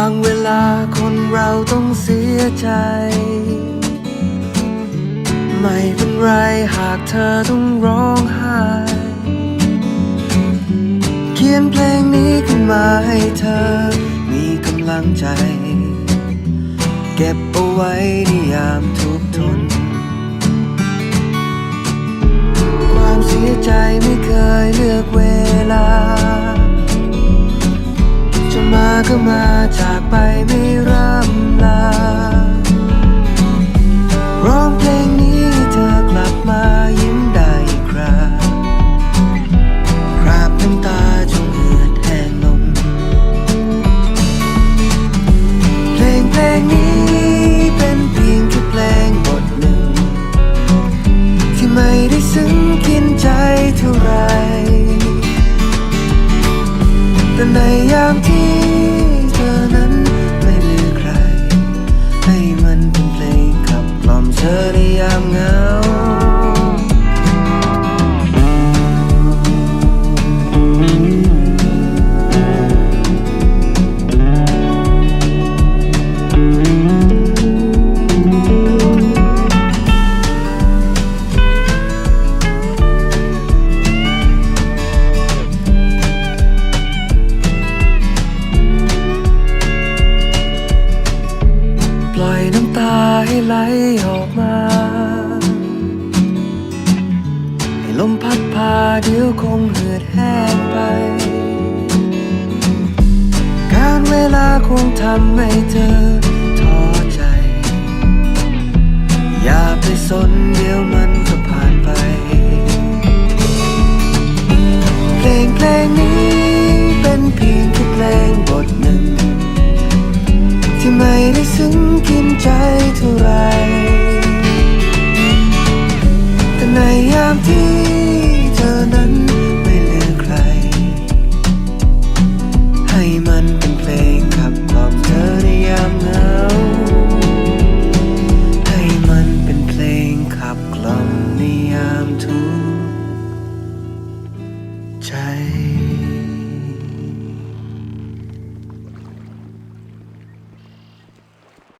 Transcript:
างเวลาคนเราต้องเสียใจ ไม่เป็นไรหากเธอต้องร้องไห้ เขียนเพลงนี้ขึ้นมาให้เธอมีกำลังใจ เก็บเอาไว้ในยามทุกทน ความเสียใจไม่เคยเลือกเว ก็มาจากไปไม่ร่ำลา ยามเหงา ไหลออกมา ให้ลมพัดพาเดี๋ยวคงเหือดแห้งไป การเวลาคงทำให้เธอ จเท่าไร แต่ในยามที่เธอนั้นไม่เหลือใคร ให้มันเป็นเพลงขับกล่อมเธอในยามเหงา ให้มันเป็นเพลงขับกล่อมในยามทุกข์